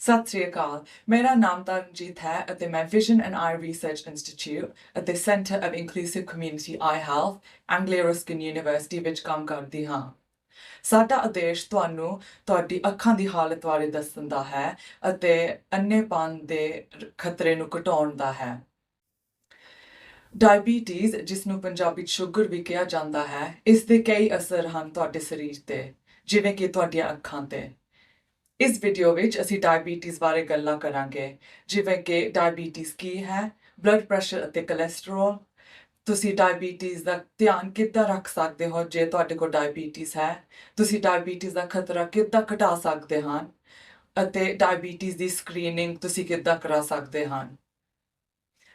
ਸਤਿ ਸ੍ਰੀ ਅਕਾਲ। ਮੇਰਾ ਨਾਮ ਤਰਨਜੀਤ ਹੈ ਅਤੇ ਮੈਂ vision and eye research institute ਅਤੇ centre of inclusive community eye health Anglia Ruskin University ਵਿੱਚ ਕੰਮ ਕਰਦੀ ਹਾਂ। ਸਾਡਾ ਉਦੇਸ਼ ਤੁਹਾਨੂੰ ਤੁਹਾਡੀ ਅੱਖਾਂ ਦੀ ਹਾਲਤ ਬਾਰੇ ਦੱਸਣ ਦਾ ਹੈ ਅਤੇ ਅੰਨੇਪਨ ਦੇ ਖਤਰੇ ਨੂੰ ਘਟਾਉਣ ਦਾ ਹੈ। ਡਾਇਬੀਟੀਜ਼ ਜਿਸ ਨੂੰ ਪੰਜਾਬੀ 'ਚ ਸ਼ੂਗਰ ਵੀ ਕਿਹਾ ਜਾਂਦਾ ਹੈ, ਇਸ ਦੇ ਕਈ ਅਸਰ ਹਨ ਤੁਹਾਡੇ ਸਰੀਰ ਤੇ, ਜਿਵੇਂ ਕਿ ਤੁਹਾਡੀਆਂ ਅੱਖਾਂ ਤੇ। ਇਸ ਵੀਡੀਓ ਵਿੱਚ ਅਸੀਂ ਡਾਇਬੀਟੀਜ਼ ਬਾਰੇ ਗੱਲਾਂ ਕਰਾਂਗੇ, ਜਿਵੇਂ ਕਿ ਡਾਇਬੀਟੀਜ਼ ਕੀ ਹੈ ਬਲੱਡ ਪ੍ਰੈਸ਼ਰ ਅਤੇ ਕੋਲੇਸਟ੍ਰੋਲ ਤੁਸੀਂ ਡਾਇਬੀਟੀਜ਼ ਦਾ ਧਿਆਨ ਕਿੱਦਾਂ ਰੱਖ ਸਕਦੇ ਹੋ ਜੇ ਤੁਹਾਡੇ ਕੋਲ ਡਾਇਬੀਟੀਜ਼ ਹੈ? ਤੁਸੀਂ ਡਾਇਬੀਟੀਜ਼ ਦਾ ਖਤਰਾ ਕਿੱਦਾਂ ਘਟਾ ਸਕਦੇ ਹਨ? ਅਤੇ ਡਾਇਬੀਟੀਜ਼ ਦੀ ਸਕਰੀਨਿੰਗ ਤੁਸੀਂ ਕਿੱਦਾਂ ਕਰਾ ਸਕਦੇ ਹਨ?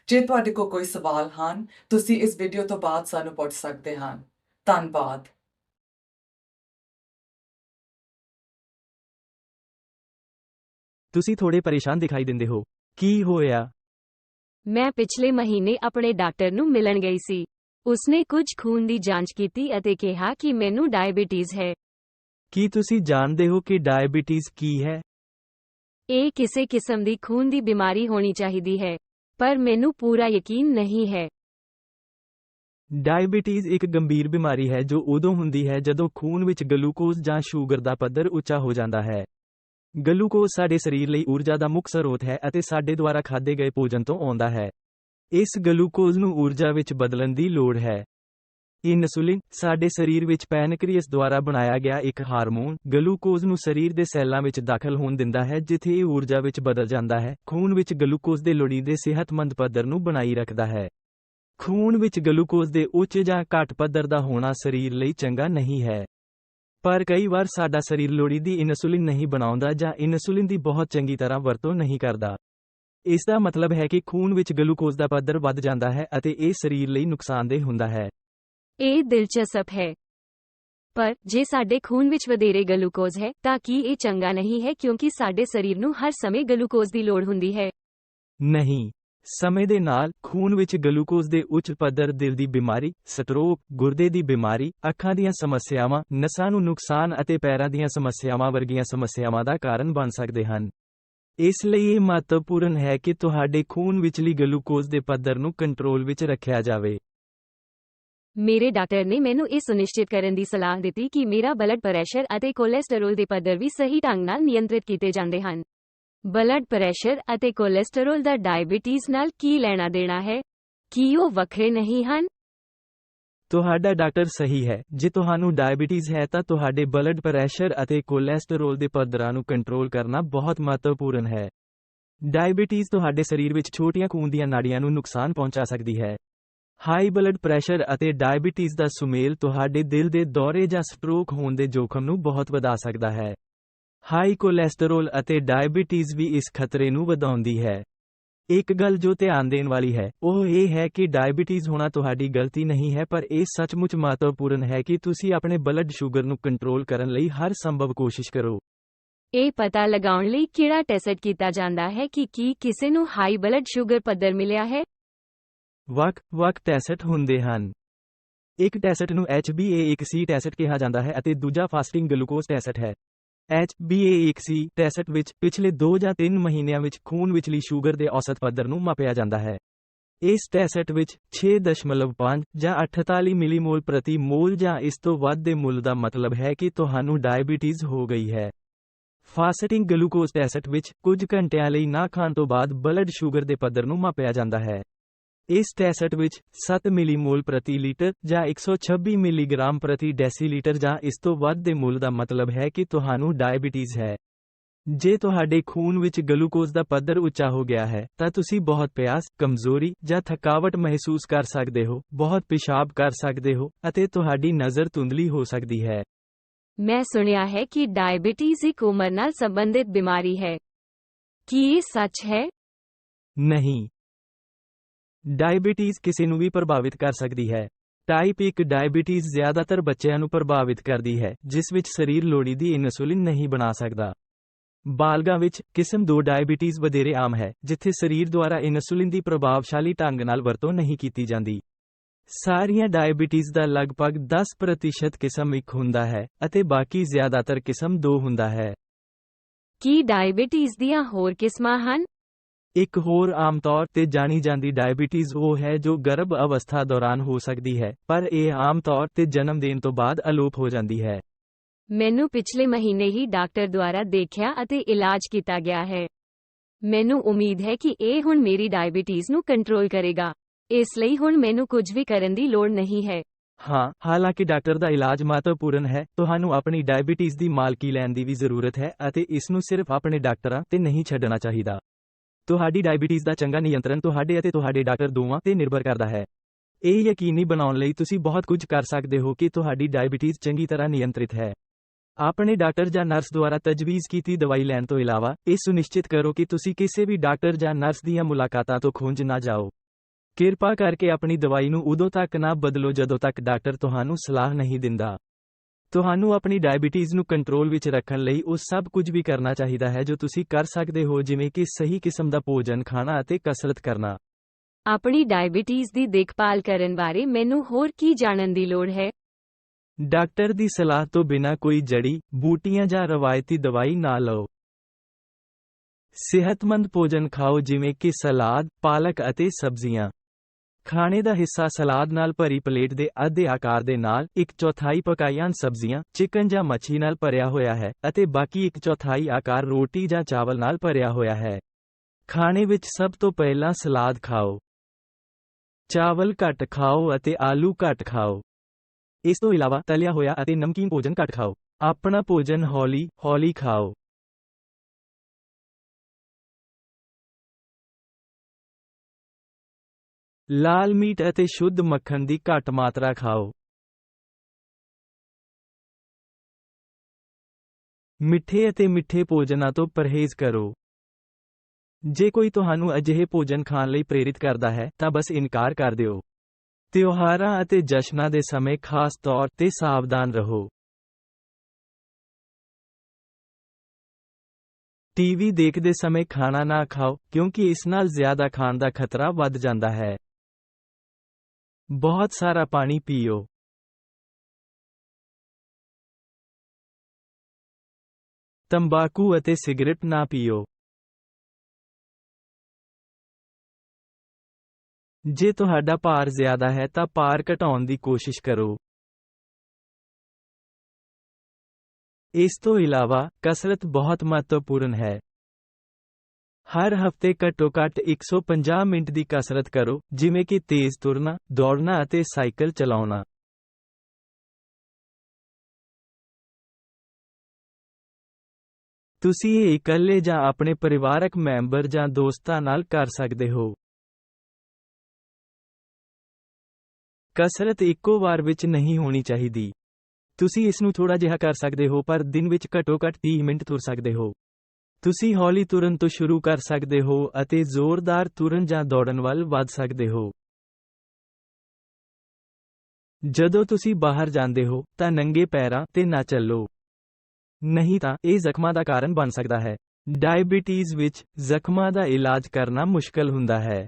ਜੇ ਤੁਹਾਡੇ ਕੋਲ ਕੋਈ ਸਵਾਲ ਹਨ, ਤੁਸੀਂ ਇਸ ਵੀਡੀਓ ਤੋਂ ਬਾਅਦ ਸਾਨੂੰ ਪੁੱਛ ਸਕਦੇ ਹਨ। ਧੰਨਵਾਦ। ਤੁਸੀਂ ਥੋੜੇ ਪਰੇਸ਼ਾਨ ਦਿਖਾਈ ਦਿੰਦੇ ਹੋ। ਕੀ ਹੋਇਆ? ਮੈਂ ਪਿਛਲੇ ਮਹੀਨੇ ਆਪਣੇ ਡਾਕਟਰ ਨੂੰ ਮਿਲਣ ਗਈ ਸੀ। ਉਸਨੇ ਕੁਝ ਖੂਨ ਦੀ ਜਾਂਚ ਕੀਤੀ ਅਤੇ ਕਿਹਾ ਕਿ ਮੈਨੂੰ ਡਾਇਬੀਟੀਜ਼ ਹੈ। ਕੀ ਤੁਸੀਂ ਜਾਣਦੇ ਹੋ ਕਿ ਡਾਇਬੀਟੀਜ਼ ਕੀ ਹੈ? ਇਹ ਕਿਸੇ ਕਿਸਮ ਦੀ ਖੂਨ ਦੀ ਬਿਮਾਰੀ ਹੋਣੀ ਚਾਹੀਦੀ ਹੈ ਪਰ ਮੈਨੂੰ ਪੂਰਾ ਯਕੀਨ ਨਹੀਂ ਹੈ। ਡਾਇਬੀਟੀਜ਼ ਇੱਕ ਗੰਭੀਰ ਬਿਮਾਰੀ ਹੈ ਜੋ ਉਦੋਂ ਹੁੰਦੀ ਹੈ ਜਦੋਂ ਖੂਨ ਵਿੱਚ ਗਲੂਕੋਜ਼ ਜਾਂ ਸ਼ੂਗਰ ਦਾ ਪੱਧਰ ਉੱਚਾ ਹੋ ਜਾਂਦਾ ਹੈ। ਗਲੂਕੋਜ਼ ਸਾਡੇ ਸਰੀਰ ਲਈ ਊਰਜਾ ਦਾ ਮੁੱਖ ਸਰੋਤ ਹੈ ਅਤੇ ਸਾਡੇ ਦੁਆਰਾ ਖਾਦੇ ਗਏ ਭੋਜਨ ਤੋਂ ਆਉਂਦਾ ਹੈ। ਇਸ ਗਲੂਕੋਜ਼ ਨੂੰ ਊਰਜਾ ਵਿੱਚ ਬਦਲਣ ਦੀ ਲੋੜ ਹੈ। ਇਨਸੂਲਿਨ ਸਾਡੇ ਸਰੀਰ ਵਿੱਚ ਪੈਨਕ੍ਰੀਅਸ ਦੁਆਰਾ ਬਣਾਇਆ ਗਿਆ ਇੱਕ ਹਾਰਮੋਨ ਗਲੂਕੋਜ਼ ਨੂੰ ਸਰੀਰ ਦੇ ਸੈੱਲਾਂ ਵਿੱਚ ਦਾਖਲ ਹੋਣ ਦਿੰਦਾ ਹੈ, ਜਿੱਥੇ ਇਹ ਊਰਜਾ ਵਿੱਚ ਬਦਲ ਜਾਂਦਾ ਹੈ। ਖੂਨ ਵਿੱਚ ਗਲੂਕੋਜ਼ ਦੇ ਲੋੜੀਂਦੇ ਸਿਹਤਮੰਦ ਪੱਧਰ ਨੂੰ ਬਣਾਈ ਰੱਖਦਾ ਹੈ। ਖੂਨ ਵਿੱਚ ਗਲੂਕੋਜ਼ ਦੇ ਉੱਚ ਜਾਂ ਘੱਟ ਪੱਧਰ ਦਾ ਹੋਣਾ ਸਰੀਰ ਲਈ ਚੰਗਾ ਨਹੀਂ ਹੈ। ਪਰ ਕਈ ਵਾਰ ਸਾਡਾ ਸਰੀਰ ਲੋੜੀਂਦੀ ਇਨਸੂਲਿਨ ਨਹੀਂ ਬਣਾਉਂਦਾ ਜਾਂ ਇਨਸੂਲਿਨ ਦੀ ਬਹੁਤ ਚੰਗੀ ਤਰ੍ਹਾਂ ਵਰਤੋਂ ਨਹੀਂ ਕਰਦਾ। ਇਸ ਦਾ ਮਤਲਬ ਹੈ ਕਿ ਖੂਨ ਵਿੱਚ ਗਲੂਕੋਜ਼ ਦਾ ਪੱਧਰ ਵੱਧ ਜਾਂਦਾ ਹੈ ਅਤੇ ਇਹ ਸਰੀਰ ਲਈ ਨੁਕਸਾਨਦੇਹ ਹੁੰਦਾ ਹੈ। ਇਹ ਦਿਲਚਸਪ ਹੈ। ਪਰ ਜੇ ਸਾਡੇ ਖੂਨ ਵਿੱਚ ਵਧੇਰੇ ਗਲੂਕੋਜ਼ ਹੈ ਤਾਂ ਕੀ ਇਹ ਚੰਗਾ ਨਹੀਂ ਹੈ ਕਿਉਂਕਿ ਸਾਡੇ ਸਰੀਰ ਨੂੰ ਹਰ ਸਮੇਂ ਗਲੂਕੋਜ਼ ਦੀ ਲੋੜ ਹੁੰਦੀ ਹੈ? ਨਹੀਂ। ਸਮੇਂ ਦੇ ਨਾਲ ਖੂਨ ਵਿੱਚ ਗਲੂਕੋਜ਼ ਦੇ ਉੱਚ ਪੱਧਰ ਦਿਲ ਦੀ ਬਿਮਾਰੀ, ਸਟ੍ਰੋਕ, ਗੁਰਦੇ ਦੀ ਬਿਮਾਰੀ, ਅੱਖਾਂ ਦੀਆਂ ਸਮੱਸਿਆਵਾਂ, ਨਸਾਂ ਨੂੰ ਨੁਕਸਾਨ ਅਤੇ ਪੈਰਾਂ ਦੀਆਂ ਸਮੱਸਿਆਵਾਂ ਵਰਗੀਆਂ ਸਮੱਸਿਆਵਾਂ ਦਾ ਕਾਰਨ ਬਣ ਸਕਦੇ ਹਨ। ਇਸ ਲਈ ਇਹ ਮਹੱਤਵਪੂਰਨ ਹੈ ਕਿ ਤੁਹਾਡੇ ਖੂਨ ਵਿਚਲੀ ਗਲੂਕੋਜ਼ ਦੇ ਪੱਧਰ ਨੂੰ ਕੰਟਰੋਲ ਵਿੱਚ ਰੱਖਿਆ ਜਾਵੇ। ਮੇਰੇ ਡਾਕਟਰ ਨੇ ਮੈਨੂੰ ਇਹ ਸੁਨਿਸ਼ਚਿਤ ਕਰਨ ਦੀ ਸਲਾਹ ਦਿੱਤੀ ਕਿ ਮੇਰਾ ਬਲੱਡ ਪ੍ਰੈਸ਼ਰ ਅਤੇ ਕੋਲੇਸਟ੍ਰੋਲ ਦੇ ਪੱਧਰ ਵੀ ਸਹੀ ਢੰਗ ਨਾਲ ਨਿਯੰਤਰਿਤ ਕੀਤੇ ਜਾਂਦੇ ਹਨ। ਬਲੱਡ ਪ੍ਰੈਸ਼ਰ ਅਤੇ ਕੋਲੇਸਟ੍ਰੋਲ ਦਾ ਡਾਇਬੀਟੀਜ਼ ਨਾਲ ਕੀ ਲੈਣਾ ਦੇਣਾ ਹੈ? ਕੀ ਉਹ ਵੱਖਰੇ ਨਹੀਂ ਹਨ? ਤੁਹਾਡਾ ਡਾਕਟਰ ਸਹੀ ਹੈ। ਜੇ ਤੁਹਾਨੂੰ ਡਾਇਬੀਟੀਜ਼ ਹੈ ਤਾਂ ਤੁਹਾਡੇ ਬਲੱਡ ਪ੍ਰੈਸ਼ਰ ਅਤੇ ਕੋਲੇਸਟ੍ਰੋਲ ਦੇ ਪੱਧਰਾਂ ਨੂੰ ਕੰਟਰੋਲ ਕਰਨਾ ਬਹੁਤ ਮਹੱਤਵਪੂਰਨ ਹੈ। ਡਾਇਬੀਟੀਜ਼ ਤੁਹਾਡੇ ਸਰੀਰ ਵਿੱਚ ਛੋਟੀਆਂ ਖੂਨ ਦੀਆਂ ਨਾੜੀਆਂ ਨੂੰ ਨੁਕਸਾਨ ਪਹੁੰਚਾ ਸਕਦੀ ਹੈ। ਹਾਈ ਬਲੱਡ ਪ੍ਰੈਸ਼ਰ ਅਤੇ ਡਾਇਬੀਟੀਜ਼ ਦਾ ਸੁਮੇਲ ਤੁਹਾਡੇ ਦਿਲ ਦੇ ਦੌਰੇ ਜਾਂ ਸਟ੍ਰੋਕ ਹੋਣ ਦੇ ਜੋਖਮ ਨੂੰ ਬਹੁਤ ਵਧਾ ਸਕਦਾ ਹੈ। ਹਾਈ ਕੋਲੇਸਟ੍ਰੋਲ ਅਤੇ ਡਾਇਬੀਟੀਜ਼ ਵੀ ਇਸ ਖਤਰੇ ਨੂੰ ਵਧਾਉਂਦੀ ਹੈ। ਇੱਕ ਗੱਲ ਜੋ ਧਿਆਨ ਦੇਣ ਵਾਲੀ ਹੈ ਉਹ ਇਹ ਹੈ ਕਿ ਡਾਇਬੀਟੀਜ਼ ਹੋਣਾ ਤੁਹਾਡੀ ਗਲਤੀ ਨਹੀਂ ਹੈ ਪਰ ਇਹ ਸੱਚਮੁੱਚ ਮਹੱਤਵਪੂਰਨ ਹੈ ਕਿ ਤੁਸੀਂ ਆਪਣੇ ਬਲੱਡ ਸ਼ੂਗਰ ਨੂੰ ਕੰਟਰੋਲ ਕਰਨ ਲਈ ਹਰ ਸੰਭਵ ਕੋਸ਼ਿਸ਼ ਕਰੋ। ਇਹ ਪਤਾ ਲਗਾਉਣ ਲਈ ਕਿਹੜਾ ਟੈਸਟ ਕੀਤਾ ਜਾਂਦਾ ਹੈ ਕਿ ਕੀ ਕਿਸੇ ਨੂੰ ਹਾਈ ਬਲੱਡ ਸ਼ੂਗਰ ਪੱਧਰ ਮਿਲਿਆ ਹੈ? ਵੱਖ-ਵੱਖ ਟੈਸਟ ਹੁੰਦੇ ਹਨ। ਇੱਕ ਟੈਸਟ ਨੂੰ HbA1c ਟੈਸਟ ਕਿਹਾ ਜਾਂਦਾ ਹੈ ਅਤੇ ਦੂਜਾ ਫਾਸਟਿੰਗ ਗਲੂਕੋਜ਼ ਟੈਸਟ ਹੈ। ਐਚ HbA1c ਟੈਸਟ ਵਿੱਚ ਪਿਛਲੇ 2 ਜਾਂ 3 ਮਹੀਨਿਆਂ ਵਿੱਚ ਖੂਨ ਵਿਚਲੀ ਸ਼ੂਗਰ ਦੇ ਔਸਤ ਪੱਧਰ ਨੂੰ ਮਾਪਿਆ ਜਾਂਦਾ ਹੈ। ਇਸ ਟੈਸਟ ਵਿੱਚ 6.5 ਜਾਂ 48 ਮਿਲੀਮੋਲ ਪ੍ਰਤੀ ਮੋਲ ਜਾਂ ਇਸ ਤੋਂ ਵੱਧ ਦੇ ਮੁੱਲ ਦਾ ਮਤਲਬ ਹੈ ਕਿ ਤੁਹਾਨੂੰ ਡਾਇਬੀਟੀਜ਼ ਹੋ ਗਈ ਹੈ। ਫਾਸਟਿੰਗ ਗਲੂਕੋਜ਼ ਟੈਸਟ ਵਿੱਚ ਕੁਝ ਘੰਟਿਆਂ ਲਈ ਨਾ ਖਾਣ ਤੋਂ ਬਾਅਦ ਬਲੱਡ ਸ਼ੂਗਰ ਦੇ ਪੱਧਰ ਨੂੰ ਮਾਪਿਆ ਜਾਂਦਾ ਹੈ। ਇਸ ਟੈਸਟ ਵਿੱਚ 7 ਮਿਲੀਮੋਲ ਪ੍ਰਤੀ ਲੀਟਰ ਜਾਂ 126 ਮਿਲੀਗ੍ਰਾਮ ਪ੍ਰਤੀ ਡੈਸੀਲੀਟਰ ਜਾਂ ਇਸ ਤੋਂ ਵੱਧ ਦੇ ਮੁੱਲ ਦਾ ਮਤਲਬ ਹੈ ਕਿ ਤੁਹਾਨੂੰ ਡਾਇਬੀਟੀਜ਼ ਹੈ। ਜੇ ਤੁਹਾਡੇ ਖੂਨ ਵਿੱਚ ਗਲੂਕੋਜ਼ ਦਾ ਪੱਧਰ ਉੱਚਾ ਹੋ ਗਿਆ ਹੈ ਤਾਂ ਤੁਸੀਂ ਬਹੁਤ ਪਿਆਸ ਕਮਜ਼ੋਰੀ ਜਾਂ ਥਕਾਵਟ ਮਹਿਸੂਸ ਕਰ ਸਕਦੇ ਹੋ ਬਹੁਤ ਪਿਸ਼ਾਬ ਕਰ ਸਕਦੇ ਹੋ ਅਤੇ ਤੁਹਾਡੀ ਨਜ਼ਰ ਧੁੰਦਲੀ ਹੋ ਸਕਦੀ ਹੈ। ਮੈਂ ਸੁਣਿਆ ਹੈ ਕਿ ਡਾਇਬੀਟੀਜ਼ ਇੱਕ ਉਮਰ ਨਾਲ ਸੰਬੰਧਿਤ ਬਿਮਾਰੀ ਹੈ। ਕੀ ਇਹ ਸੱਚ ਹੈ? ਨਹੀਂ। ਡਾਇਬੀਟੀਜ਼ ਕਿਸੇ ਨੂੰ ਵੀ ਪ੍ਰਭਾਵਿਤ ਕਰ ਸਕਦੀ ਹੈ। ਟਾਈਪ 1 ਡਾਇਬੀਟੀਜ਼ ਜ਼ਿਆਦਾਤਰ ਬੱਚਿਆਂ ਨੂੰ ਪ੍ਰਭਾਵਿਤ ਕਰਦੀ ਹੈ, ਜਿਸ ਵਿੱਚ ਸਰੀਰ ਲੋੜੀਂਦੀ ਇਨਸੂਲਿਨ ਨਹੀਂ ਬਣਾ ਸਕਦਾ। ਬਾਲਗਾਂ ਵਿੱਚ ਕਿਸਮ 2 ਡਾਇਬੀਟੀਜ਼ ਵਧੇਰੇ ਆਮ ਹੈ, ਜਿੱਥੇ ਸਰੀਰ ਦੁਆਰਾ ਇਨਸੂਲਿਨ ਦੀ ਪ੍ਰਭਾਵਸ਼ਾਲੀ ਢੰਗ ਨਾਲ ਵਰਤੋਂ ਨਹੀਂ ਕੀਤੀ ਜਾਂਦੀ। ਸਾਰੀਆਂ ਡਾਇਬੀਟੀਜ਼ ਦਾ ਲਗਭਗ 10% ਕਿਸਮ 1 ਹੁੰਦਾ ਹੈ, ਅਤੇ ਬਾਕੀ ਜ਼ਿਆਦਾਤਰ ਕਿਸਮ 2 ਹੁੰਦਾ ਹੈ। ਕੀ ਡਾਇਬੀਟੀਜ਼ ਦੀਆਂ ਹੋਰ ਕਿਸਮਾਂ ਹਨ? ਇੱਕ ਹੋਰ ਆਮ ਤੌਰ ਤੇ ਜਾਣੀ ਜਾਂਦੀ ਡਾਇਬੀਟੀਜ਼ ਉਹ ਹੈ ਜੋ ਗਰਭ ਅਵਸਥਾ ਦੌਰਾਨ ਹੋ ਸਕਦੀ ਹੈ ਪਰ ਇਹ ਆਮ ਤੌਰ ਤੇ ਜਨਮ ਦੇਣ ਤੋਂ ਬਾਅਦ ਅਲੋਪ ਹੋ ਜਾਂਦੀ ਹੈ। ਮੈਨੂੰ ਪਿਛਲੇ ਮਹੀਨੇ ਹੀ ਡਾਕਟਰ ਦੁਆਰਾ ਦੇਖਿਆ ਅਤੇ ਇਲਾਜ ਕੀਤਾ ਗਿਆ ਹੈ। ਮੈਨੂੰ ਉਮੀਦ ਹੈ ਕਿ ਇਹ ਹੁਣ ਮੇਰੀ ਡਾਇਬੀਟੀਜ਼ ਨੂੰ ਕੰਟਰੋਲ ਕਰੇਗਾ। ਇਸ ਲਈ ਹੁਣ ਮੈਨੂੰ ਕੁਝ ਵੀ ਕਰਨ ਦੀ ਲੋੜ ਨਹੀਂ ਹੈ। ਹਾਂ ਹਾਲਾਂਕਿ ਡਾਕਟਰ ਦਾ ਇਲਾਜ ਮਹੱਤਵਪੂਰਨ ਹੈ ਤੁਹਾਨੂੰ ਆਪਣੀ ਡਾਇਬੀਟੀਜ਼ ਦੀ ਮਾਲਕੀ ਲੈਣ ਦੀ ਵੀ ਜ਼ਰੂਰਤ ਹੈ ਅਤੇ ਇਸ ਨੂੰ ਸਿਰਫ ਆਪਣੇ ਡਾਕਟਰਾਂ ਤੇ ਨਹੀਂ ਛੱਡਣਾ ਚਾਹੀਦਾ। ਤੁਹਾਡੀ ਡਾਇਬੀਟੀਜ਼ ਦਾ ਚੰਗਾ ਨਿਯੰਤਰਣ ਤੁਹਾਡੇ ਅਤੇ ਤੁਹਾਡੇ ਡਾਕਟਰ ਦੋਵਾਂ ਤੇ ਨਿਰਭਰ ਕਰਦਾ ਹੈ। ਇਹ ਯਕੀਨੀ ਬਣਾਉਣ ਲਈ ਤੁਸੀਂ ਬਹੁਤ ਕੁਝ ਕਰ ਸਕਦੇ ਹੋ ਕਿ ਤੁਹਾਡੀ ਡਾਇਬੀਟੀਜ਼ ਚੰਗੀ ਤਰ੍ਹਾਂ ਨਿਯੰਤਰਿਤ ਹੈ। ਆਪਣੇ ਡਾਕਟਰ ਜਾਂ ਨਰਸ ਦੁਆਰਾ ਤਜਵੀਜ਼ ਕੀਤੀ ਦਵਾਈ ਲੈਣ ਤੋਂ ਇਲਾਵਾ, ਇਹ ਸੁਨਿਸ਼ਚਿਤ ਕਰੋ ਕਿ ਤੁਸੀਂ ਕਿਸੇ ਵੀ ਡਾਕਟਰ ਜਾਂ ਨਰਸ ਦੀਆਂ ਮੁਲਾਕਾਤਾਂ ਤੋਂ ਖੁੰਝ ਨਾ ਜਾਓ। ਕਿਰਪਾ ਕਰਕੇ ਆਪਣੀ ਦਵਾਈ ਨੂੰ ਉਦੋਂ ਤੱਕ ਨਾ ਬਦਲੋ ਜਦੋਂ ਤੱਕ ਡਾਕਟਰ ਤੁਹਾਨੂੰ ਸਲਾਹ ਨਹੀਂ ਦਿੰਦਾ। ਤੁਹਾਨੂੰ ਆਪਣੀ ਡਾਇਬੀਟੀਜ਼ ਨੂੰ ਕੰਟਰੋਲ ਵਿੱਚ ਰੱਖਣ ਲਈ ਉਹ ਸਭ ਕੁਝ ਵੀ ਕਰਨਾ ਚਾਹੀਦਾ ਹੈ ਜੋ ਤੁਸੀਂ ਕਰ ਸਕਦੇ ਹੋ ਜਿਵੇਂ ਕਿ ਸਹੀ ਕਿਸਮ ਦਾ ਭੋਜਨ ਖਾਣਾ ਅਤੇ ਕਸਰਤ ਕਰਨਾ। ਆਪਣੀ ਡਾਇਬੀਟੀਜ਼ ਦੀ ਦੇਖਭਾਲ ਕਰਨ ਬਾਰੇ ਮੈਨੂੰ ਹੋਰ ਕੀ ਜਾਣਨ ਦੀ ਲੋੜ ਹੈ? ਡਾਕਟਰ ਦੀ ਸਲਾਹ ਤੋਂ ਬਿਨਾਂ ਕੋਈ ਜੜੀ ਬੂਟੀਆਂ ਜਾਂ ਰਵਾਇਤੀ ਦਵਾਈ ਨਾ ਲਓ। ਸਿਹਤਮੰਦ ਭੋਜਨ ਖਾਓ ਜਿਵੇਂ ਕਿ ਸਲਾਦ ਪਾਲਕ ਅਤੇ ਸਬਜ਼ੀਆਂ। ਖਾਣੇ ਦਾ ਹਿੱਸਾ ਸਲਾਦ ਨਾਲ ਭਰੀ ਪਲੇਟ ਦੇ ਅੱਧੇ ਆਕਾਰ ਦੇ ਨਾਲ ਇੱਕ ਚੌਥਾਈ ਪਕਾਈਆਂ ਸਬਜ਼ੀਆਂ, ਚਿਕਨ ਜਾਂ ਮੱਛੀ ਨਾਲ ਭਰਿਆ ਹੋਇਆ ਹੈ ਅਤੇ ਬਾਕੀ ਇੱਕ ਚੌਥਾਈ ਆਕਾਰ ਰੋਟੀ ਜਾਂ ਚਾਵਲ ਨਾਲ ਭਰਿਆ ਹੋਇਆ ਹੈ। ਖਾਣੇ ਵਿੱਚ ਸਭ ਤੋਂ ਪਹਿਲਾਂ ਸਲਾਦ ਖਾਓ। ਚਾਵਲ ਘੱਟ ਖਾਓ ਅਤੇ ਆਲੂ ਘੱਟ ਖਾਓ। ਇਸ ਤੋਂ ਇਲਾਵਾ ਤਲਿਆ ਹੋਇਆ ਅਤੇ ਨਮਕੀਨ ਭੋਜਨ ਘੱਟ ਖਾਓ। ਆਪਣਾ ਭੋਜਨ ਹੌਲੀ ਹੌਲੀ ਖਾਓ। ਲਾਲ ਮੀਟ ਅਤੇ ਸ਼ੁੱਧ ਮੱਖਣ ਦੀ ਘੱਟ ਮਾਤਰਾ ਖਾਓ। ਮਿੱਠੇ ਅਤੇ ਮਿੱਠੇ ਭੋਜਨਾਂ ਤੋਂ ਪਰਹੇਜ਼ ਕਰੋ। ਜੇ ਕੋਈ ਤੁਹਾਨੂੰ ਅਜਿਹੇ ਭੋਜਨ ਖਾਣ ਲਈ ਪ੍ਰੇਰਿਤ ਕਰਦਾ ਹੈ, ਤਾਂ ਬਸ ਇਨਕਾਰ ਕਰ ਦਿਓ। ਤਿਉਹਾਰਾਂ ਅਤੇ ਜਸ਼ਨਾਂ ਦੇ ਸਮੇਂ ਖਾਸ ਤੌਰ ਤੇ ਸਾਵਧਾਨ ਰਹੋ। ਟੀਵੀ ਦੇਖਦੇ ਸਮੇਂ ਖਾਣਾ ਨਾ ਖਾਓ, ਕਿਉਂਕਿ ਇਸ ਨਾਲ ਜ਼ਿਆਦਾ ਖਾਣ ਦਾ ਖਤਰਾ ਵੱਧ ਜਾਂਦਾ ਹੈ। ਬਹੁਤ ਸਾਰਾ ਪਾਣੀ ਪੀਓ ਤੰਬਾਕੂ ਅਤੇ ਸਿਗਰਟ ਨਾ ਪੀਓ ਜੇ ਤੁਹਾਡਾ ਭਾਰ ਜ਼ਿਆਦਾ ਹੈ ਤਾਂ ਭਾਰ ਘਟਾਉਣ ਦੀ ਕੋਸ਼ਿਸ਼ ਕਰੋ ਇਸ ਤੋਂ ਇਲਾਵਾ ਕਸਰਤ ਬਹੁਤ ਮਹੱਤਵਪੂਰਨ ਹੈ ਹਰ ਹਫ਼ਤੇ ਘੱਟੋ-ਘੱਟ 150 ਮਿੰਟ ਦੀ ਕਸਰਤ ਕਰੋ, ਜਿਵੇਂ ਕਿ ਤੇਜ਼ ਤੁਰਨਾ, ਦੌੜਨਾ ਅਤੇ ਸਾਈਕਲ ਚਲਾਉਣਾ। ਤੁਸੀਂ ਇਹ ਇਕੱਲੇ ਜਾਂ ਆਪਣੇ ਪਰਿਵਾਰਕ ਮੈਂਬਰ ਜਾਂ ਦੋਸਤਾਂ ਨਾਲ ਕਰ ਸਕਦੇ ਹੋ। ਕਸਰਤ ਇੱਕੋ ਵਾਰ ਵਿੱਚ ਨਹੀਂ ਹੋਣੀ ਚਾਹੀਦੀ। ਤੁਸੀਂ ਇਸ ਨੂੰ ਥੋੜਾ ਜਿਹਾ ਕਰ ਸਕਦੇ ਹੋ, ਪਰ ਦਿਨ ਵਿੱਚ ਘੱਟੋ-ਘੱਟ 30 ਮਿੰਟ ਤੁਰ ਸਕਦੇ ਹੋ। ਤੁਸੀਂ ਹੌਲੀ ਤੁਰਨ ਤੋਂ ਸ਼ੁਰੂ ਕਰ ਸਕਦੇ ਹੋ ਅਤੇ ਜ਼ੋਰਦਾਰ ਤੁਰਨ ਜਾਂ ਦੌੜਨ ਵੱਲ ਵੱਧ ਸਕਦੇ ਹੋ। ਜਦੋਂ ਤੁਸੀਂ ਬਾਹਰ ਜਾਂਦੇ ਹੋ, ਤਾਂ ਨੰਗੇ ਪੈਰਾਂ ਤੇ ਨਾ ਚੱਲੋ। ਨਹੀਂ ਤਾਂ ਇਹ ਜ਼ਖਮਾਂ ਦਾ ਕਾਰਨ ਬਣ ਸਕਦਾ ਹੈ। ਡਾਇਬੀਟੀਜ਼ ਵਿੱਚ ਜ਼ਖਮਾਂ ਦਾ ਇਲਾਜ ਕਰਨਾ ਮੁਸ਼ਕਲ ਹੁੰਦਾ ਹੈ।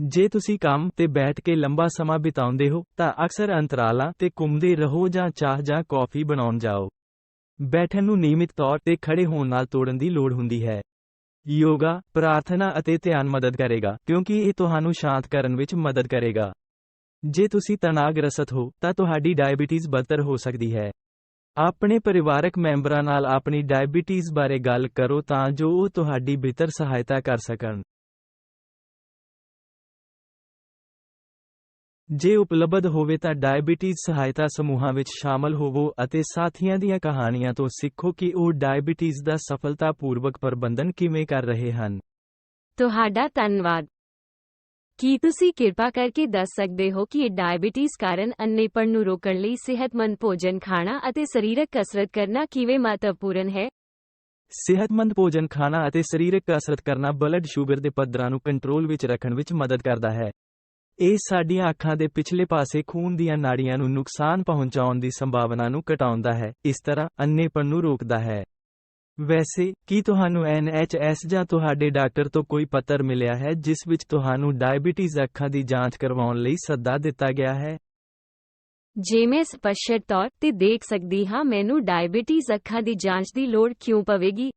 ਜੇ ਤੁਸੀਂ ਕੰਮ ਤੇ ਬੈਠ ਕੇ ਲੰਬਾ ਸਮਾਂ ਬਿਤਾਉਂਦੇ ਹੋ, ਤਾਂ ਅਕਸਰ ਅੰਤਰਾਲਾਂ ਤੇ ਘੁੰਮਦੇ ਰਹੋ ਜਾਂ ਚਾਹ ਜਾਂ ਕੌਫੀ ਬਣਾਉਣ ਜਾਓ। ਬੈਠਣ ਨੂੰ ਨਿਯਮਿਤ ਤੌਰ ਤੇ ਖੜੇ ਹੋਣ ਨਾਲ ਤੋੜਨ ਦੀ ਲੋੜ ਹੁੰਦੀ ਹੈ। ਯੋਗਾ, ਪ੍ਰਾਰਥਨਾ ਅਤੇ ਧਿਆਨ ਮਦਦ ਕਰੇਗਾ, ਕਿਉਂਕਿ ਇਹ ਤੁਹਾਨੂੰ ਸ਼ਾਂਤ ਕਰਨ ਵਿੱਚ ਮਦਦ ਕਰੇਗਾ। ਜੇ ਤੁਸੀਂ ਤਣਾਅਗ੍ਰਸਤ ਹੋ, ਤਾਂ ਤੁਹਾਡੀ ਡਾਇਬੀਟੀਜ਼ ਬਦਤਰ ਹੋ ਸਕਦੀ ਹੈ। ਆਪਣੇ ਪਰਿਵਾਰਕ ਮੈਂਬਰਾਂ ਨਾਲ ਆਪਣੀ ਡਾਇਬੀਟੀਜ਼ ਬਾਰੇ ਗੱਲ ਕਰੋ ਤਾਂ ਜੋ ਉਹ ਤੁਹਾਡੀ ਬਿਹਤਰ ਸਹਾਇਤਾ ਕਰ ਸਕਣ। ਜੇ ਉਪਲਬਧ ਹੋਵੇ ਤਾਂ ਡਾਇਬੀਟੀਜ਼ ਸਹਾਇਤਾ ਸਮੂਹਾਂ ਵਿੱਚ ਸ਼ਾਮਲ ਹੋਵੋ ਅਤੇ ਸਾਥੀਆਂ ਦੀਆਂ ਕਹਾਣੀਆਂ ਤੋਂ ਸਿੱਖੋ ਕਿ ਉਹ ਡਾਇਬੀਟੀਜ਼ ਦਾ ਸਫਲਤਾਪੂਰਵਕ ਪ੍ਰਬੰਧਨ ਕਿਵੇਂ ਕਰ ਰਹੇ ਹਨ। ਤੁਹਾਡਾ ਧੰਨਵਾਦ। ਕੀ ਤੁਸੀਂ ਕਿਰਪਾ ਕਰਕੇ ਦੱਸ ਸਕਦੇ ਹੋ ਕਿ ਡਾਇਬੀਟੀਜ਼ ਕਾਰਨ ਅੰਨੇਪਣ ਨੂੰ ਰੋਕਣ ਲਈ ਸਿਹਤਮੰਦ ਭੋਜਨ ਖਾਣਾ ਅਤੇ ਸਰੀਰਕ ਕਸਰਤ ਕਰਨਾ ਕਿਵੇਂ ਮਹੱਤਵਪੂਰਨ ਹੈ? ਸਿਹਤਮੰਦ ਭੋਜਨ ਖਾਣਾ ਅਤੇ ਸਰੀਰਕ ਕਸਰਤ ਕਰਨਾ ਬਲੱਡ ਸ਼ੂਗਰ ਦੇ ਪੱਧਰਾਂ ਨੂੰ ਕੰਟਰੋਲ ਵਿੱਚ ਰੱਖਣ ਵਿੱਚ ਮਦਦ ਕਰਦਾ ਹੈ। ਇਹ ਸਾਡੀਆਂ ਅੱਖਾਂ ਦੇ ਪਿਛਲੇ ਪਾਸੇ ਖੂਨ ਦੀਆਂ ਨਾੜੀਆਂ ਨੂੰ ਨੁਕਸਾਨ ਪਹੁੰਚਾਉਣ ਦੀ ਸੰਭਾਵਨਾ ਨੂੰ ਘਟਾਉਂਦਾ ਹੈ, ਇਸ ਤਰ੍ਹਾਂ ਅੰਨੇਪਣ ਨੂੰ ਰੋਕਦਾ ਹੈ। ਵੈਸੇ, ਕੀ ਤੁਹਾਨੂੰ ਐਨਐਚਐਸ ਜਾਂ ਤੁਹਾਡੇ ਡਾਕਟਰ ਤੋਂ ਕੋਈ ਪੱਤਰ ਮਿਲਿਆ ਹੈ ਜਿਸ ਵਿੱਚ ਤੁਹਾਨੂੰ ਡਾਇਬੀਟੀਜ਼ ਅੱਖਾਂ ਦੀ ਜਾਂਚ ਕਰਵਾਉਣ ਲਈ ਸੱਦਾ ਦਿੱਤਾ ਗਿਆ ਹੈ? ਜੇ ਮੈਂ ਸਪਸ਼ਟ ਤੌਰ ਤੇ ਦੇਖ ਸਕਦੀ ਹਾਂ, ਮੈਨੂੰ ਡਾਇਬੀਟੀਜ਼ ਅੱਖਾਂ ਦੀ ਜਾਂਚ ਦੀ ਲੋੜ ਕਿਉਂ ਪਵੇਗੀ?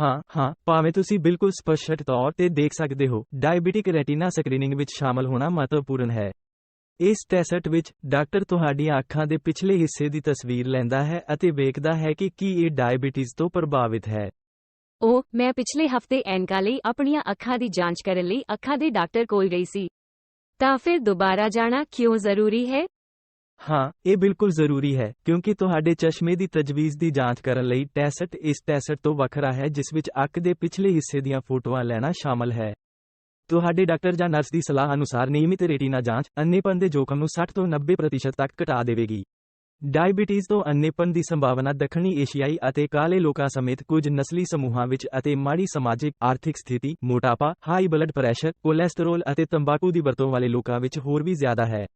ਹਾਂ ਹਾਂ, ਭਾਵੇਂ ਤੁਸੀਂ ਬਿਲਕੁਲ ਸਪਸ਼ਟ ਤੌਰ ਤੇ ਦੇਖ ਸਕਦੇ ਹੋ, ਡਾਇਬੀਟਿਕ ਰੈਟੀਨਾ ਸਕਰੀਨਿੰਗ ਵਿੱਚ ਸ਼ਾਮਲ ਹੋਣਾ ਮਹੱਤਵਪੂਰਨ ਹੈ। ਇਸ ਟੈਸਟ ਵਿੱਚ ਡਾਕਟਰ ਤੁਹਾਡੀਆਂ ਅੱਖਾਂ ਦੇ ਪਿਛਲੇ ਹਿੱਸੇ ਦੀ ਤਸਵੀਰ ਲੈਂਦਾ ਹੈ ਅਤੇ ਵੇਖਦਾ ਹੈ ਕਿ ਕੀ ਇਹ ਡਾਇਬੀਟੀਜ਼ ਤੋਂ ਪ੍ਰਭਾਵਿਤ ਹੈ। ਉਹ ਮੈਂ ਪਿਛਲੇ ਹਫ਼ਤੇ ਐਨਕਾ ਲਈ ਆਪਣੀਆਂ ਅੱਖਾਂ ਦੀ ਜਾਂਚ ਕਰਨ ਲਈ ਅੱਖਾਂ ਦੇ ਡਾਕਟਰ ਕੋਲ ਗਈ ਸੀ। ਤਾਂ ਫਿਰ ਦੁਬਾਰਾ ਜਾਣਾ ਕਿਉਂ ਜ਼ਰੂਰੀ ਹੈ? ਹਾਂ, ਇਹ ਬਿਲਕੁਲ ਜ਼ਰੂਰੀ ਹੈ, ਕਿਉਂਕਿ ਤੁਹਾਡੇ ਚਸ਼ਮੇ ਦੀ ਤਜਵੀਜ਼ ਦੀ ਜਾਂਚ ਕਰਨ ਲਈ ਟੈਸਟ ਇਸ ਟੈਸਟ ਤੋਂ ਵੱਖਰਾ ਹੈ, ਜਿਸ ਵਿੱਚ ਅੱਖ ਦੇ ਪਿਛਲੇ ਹਿੱਸੇ ਦੀਆਂ ਫੋਟੋਆਂ ਲੈਣਾ ਸ਼ਾਮਲ ਹੈ। ਤੁਹਾਡੇ ਡਾਕਟਰ ਜਾਂ ਨਰਸ ਦੀ ਸਲਾਹ ਅਨੁਸਾਰ ਨਿਯਮਿਤ ਰੈਟੀਨਾ ਜਾਂਚ ਅੰਨੇਪਨ ਦੇ ਜੋਖਮ ਨੂੰ 60 ਤੋਂ 90% ਤੱਕ ਘਟਾ ਦੇਵੇਗੀ। ਡਾਇਬੀਟੀਜ਼ ਤੋਂ ਅੰਨੇਪਨ ਦੀ ਸੰਭਾਵਨਾ ਦੱਖਣੀ ਏਸ਼ੀਆਈ ਅਤੇ ਕਾਲੇ ਲੋਕਾਂ ਸਮੇਤ ਕੁਝ ਨਸਲੀ ਸਮੂਹਾਂ ਵਿੱਚ ਅਤੇ ਮਾੜੀ ਸਮਾਜਿਕ, ਆਰਥਿਕ ਸਥਿਤੀ, ਮੋਟਾਪਾ, ਹਾਈ ਬਲੱਡ ਪ੍ਰੈਸ਼ਰ, ਕੋਲੇਸਟ੍ਰੋਲ ਅਤੇ ਤੰਬਾਕੂ ਦੀ ਵਰਤੋਂ ਵਾਲੇ ਲੋਕਾਂ ਵਿੱਚ ਹੋਰ ਵੀ ਜ਼ਿਆਦਾ ਹੈ।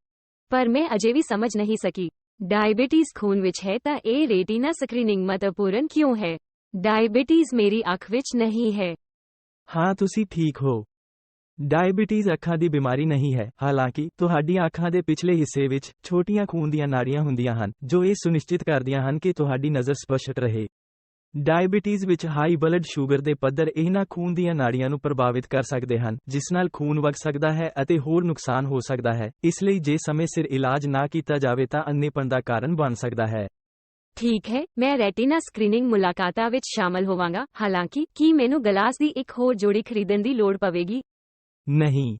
ਪਰ ਮੈਂ ਅਜੇ ਵੀ ਸਮਝ ਨਹੀਂ ਸਕੀ ਡਾਇਬੀਟੀਜ਼ ਖੂਨ ਵਿੱਚ ਹੈ ਤਾਂ ਇਹ ਰੇਟੀਨਾ ਸਕਰੀਨਿੰਗ ਮਹੱਤਵਪੂਰਨ ਕਿਉਂ ਹੈ ਡਾਇਬੀਟੀਜ਼ ਮੇਰੀ ਅੱਖ ਵਿੱਚ ਨਹੀਂ ਹੈ ਹਾਂ ਤੁਸੀਂ ਠੀਕ ਹੋ ਡਾਇਬੀਟੀਜ਼ ਅੱਖਾਂ ਦੀ ਬਿਮਾਰੀ ਨਹੀਂ ਹੈ ਹਾਲਾਂਕਿ ਤੁਹਾਡੀਆਂ ਅੱਖਾਂ ਦੇ ਪਿਛਲੇ ਹਿੱਸੇ ਵਿੱਚ ਛੋਟੀਆਂ ਖੂਨ ਦੀਆਂ ਨਾੜੀਆਂ ਹੁੰਦੀਆਂ ਹਨ ਜੋ ਇਹ ਸੁਨਿਸ਼ਚਿਤ ਕਰਦੀਆਂ ਹਨ ਕਿ ਤੁਹਾਡੀ ਨਜ਼ਰ ਸਪਸ਼ਟ ਰਹੇ ਡਾਇਬੀਟੀਜ਼ ਵਿੱਚ ਹਾਈ ਬਲੱਡ ਸ਼ੂਗਰ ਦੇ ਪੱਧਰ ਇਹਨਾਂ ਖੂਨ ਦੀਆਂ ਨਾੜੀਆਂ ਨੂੰ ਪ੍ਰਭਾਵਿਤ ਕਰ ਸਕਦੇ ਹਨ ਜਿਸ ਨਾਲ ਖੂਨ ਵਗ ਸਕਦਾ ਹੈ ਅਤੇ ਹੋਰ ਨੁਕਸਾਨ ਹੋ ਸਕਦਾ ਹੈ। ਇਸ ਲਈ ਜੇ ਸਮੇਂ ਸਿਰ ਇਲਾਜ ਨਾ ਕੀਤਾ ਜਾਵੇ ਤਾਂ ਅੰਨੇਪਣ ਦਾ ਕਾਰਨ ਬਣ ਸਕਦਾ ਹੈ। ਠੀਕ ਹੈ ਮੈਂ ਰੈਟੀਨਾ ਸਕਰੀਨਿੰਗ ਮੁਲਾਕਾਤਾਂ ਵਿੱਚ ਸ਼ਾਮਲ ਹੋਵਾਂਗਾ। ਹਾਲਾਂਕਿ ਕੀ ਮੈਨੂੰ ਗਲਾਸ ਦੀ ਇੱਕ ਹੋਰ ਜੋੜੀ ਖਰੀਦਣ ਦੀ ਲੋੜ ਪਵੇਗੀ? ਨਹੀਂ।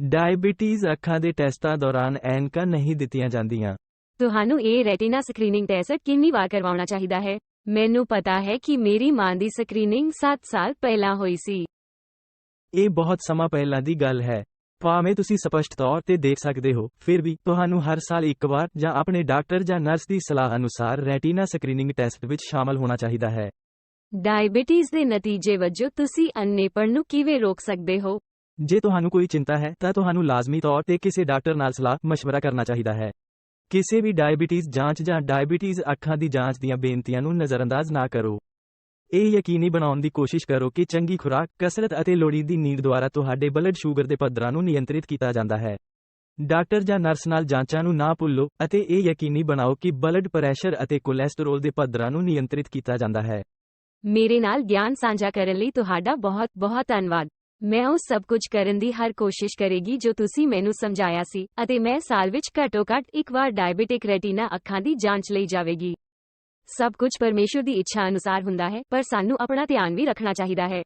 ਡਾਇਬੀਟੀਜ਼ ਅੱਖਾਂ ਦੇ ਟੈਸਟਾਂ ਦੌਰਾਨ ਐਨਕਾਂ ਨਹੀਂ ਦਿੱਤੀਆਂ ਜਾਂਦੀਆਂ। ਤੁਹਾਨੂੰ ਇਹ ਰੈਟੀਨਾ ਸਕਰੀਨਿੰਗ ਟੈਸਟ ਕਿੰਨੀ ਵਾਰ ਕਰਵਾਉਣਾ ਚਾਹੀਦਾ ਹੈ? ਮੈਨੂੰ ਪਤਾ ਹੈ ਕਿ ਮੇਰੀ ਮਾਂ ਦੀ ਸਕਰੀਨਿੰਗ 7 ਸਾਲ ਪਹਿਲਾਂ ਹੋਈ ਸੀ। ਇਹ ਬਹੁਤ ਸਮਾਂ ਪਹਿਲਾਂ ਦੀ ਗੱਲ ਹੈ। ਭਾਵੇਂ ਤੁਸੀਂ ਸਪਸ਼ਟ ਤੌਰ ਤੇ ਦੇਖ ਸਕਦੇ ਹੋ ਫਿਰ ਵੀ ਤੁਹਾਨੂੰ ਹਰ ਸਾਲ ਇੱਕ ਵਾਰ ਜਾਂ ਆਪਣੇ ਡਾਕਟਰ ਜਾਂ ਨਰਸ ਦੀ ਸਲਾਹ ਅਨੁਸਾਰ ਰੈਟੀਨਾ ਸਕਰੀਨਿੰਗ ਟੈਸਟ ਵਿੱਚ ਸ਼ਾਮਲ ਹੋਣਾ ਚਾਹੀਦਾ ਹੈ। ਡਾਇਬੀਟੀਜ਼ ਦੇ ਨਤੀਜੇ ਵਜੋਂ ਤੁਸੀਂ ਅੰਨੇਪਣ ਨੂੰ ਕਿਵੇਂ ਰੋਕ ਸਕਦੇ ਹੋ? ਜੇ ਤੁਹਾਨੂੰ ਕੋਈ ਚਿੰਤਾ ਹੈ ਤਾਂ ਤੁਹਾਨੂੰ ਲਾਜ਼ਮੀ ਤੌਰ ਤੇ ਕਿਸੇ ਡਾਕਟਰ ਨਾਲ ਸਲਾਹ مشਵਰਾ ਕਰਨਾ ਚਾਹੀਦਾ ਹੈ। ਕਿਸੇ ਵੀ ਡਾਇਬੀਟੀਜ਼ ਜਾਂਚ ਜਾਂ ਡਾਇਬੀਟੀਜ਼ ਅੱਖਾਂ ਦੀ ਜਾਂਚ ਦੀਆਂ ਬੇਨਤੀਆਂ ਨੂੰ ਨਜ਼ਰਅੰਦਾਜ਼ ਨਾ ਕਰੋ। ਇਹ ਯਕੀਨੀ ਬਣਾਉਣ ਦੀ ਕੋਸ਼ਿਸ਼ ਕਰੋ ਕਿ ਚੰਗੀ ਖੁਰਾਕ, ਕਸਰਤ ਅਤੇ ਲੋੜੀਂਦੀ ਨੀਂਦ ਦੁਆਰਾ ਤੁਹਾਡੇ ਬਲੱਡ ਸ਼ੂਗਰ ਦੇ ਪੱਧਰਾਂ ਨੂੰ ਨਿਯੰਤਰਿਤ ਕੀਤਾ ਜਾਂਦਾ ਹੈ। ਡਾਕਟਰ ਜਾਂ ਨਰਸ ਨਾਲ ਜਾਂਚਾਂ ਨੂੰ ਨਾ ਭੁੱਲੋ ਅਤੇ ਇਹ ਯਕੀਨੀ ਬਣਾਓ ਕਿ ਬਲੱਡ ਪ੍ਰੈਸ਼ਰ ਅਤੇ ਕੋਲੇਸਟ੍ਰੋਲ ਦੇ ਪੱਧਰਾਂ ਨੂੰ ਨਿਯੰਤਰਿਤ ਕੀਤਾ ਜਾਂਦਾ ਹੈ। ਮੇਰੇ ਨਾਲ ਗਿਆਨ ਸਾਂਝਾ ਕਰਨ ਲਈ ਤੁਹਾਡਾ ਬਹੁਤ ਬਹੁਤ ਧੰਨਵਾਦ। ਮੈਂ ਉਹ ਸਭ ਕੁਝ ਕਰਨ ਦੀ ਹਰ ਕੋਸ਼ਿਸ਼ ਕਰੇਗੀ ਜੋ ਤੁਸੀਂ ਮੈਨੂੰ ਸਮਝਾਇਆ ਸੀ ਅਤੇ ਮੈਂ ਸਾਲ ਵਿੱਚ ਘੱਟੋ ਘੱਟ ਇੱਕ ਵਾਰ ਡਾਇਬੀਟਿਕ ਰੈਟੀਨਾ ਅੱਖਾਂ ਦੀ ਜਾਂਚ ਲਈ ਜਾਵੇਗੀ। ਸਭ ਕੁਝ ਪਰਮੇਸ਼ੁਰ ਦੀ ਇੱਛਾ ਅਨੁਸਾਰ ਹੁੰਦਾ ਹੈ, ਪਰ ਸਾਨੂੰ ਆਪਣਾ ਧਿਆਨ ਵੀ ਰੱਖਣਾ ਚਾਹੀਦਾ ਹੈ।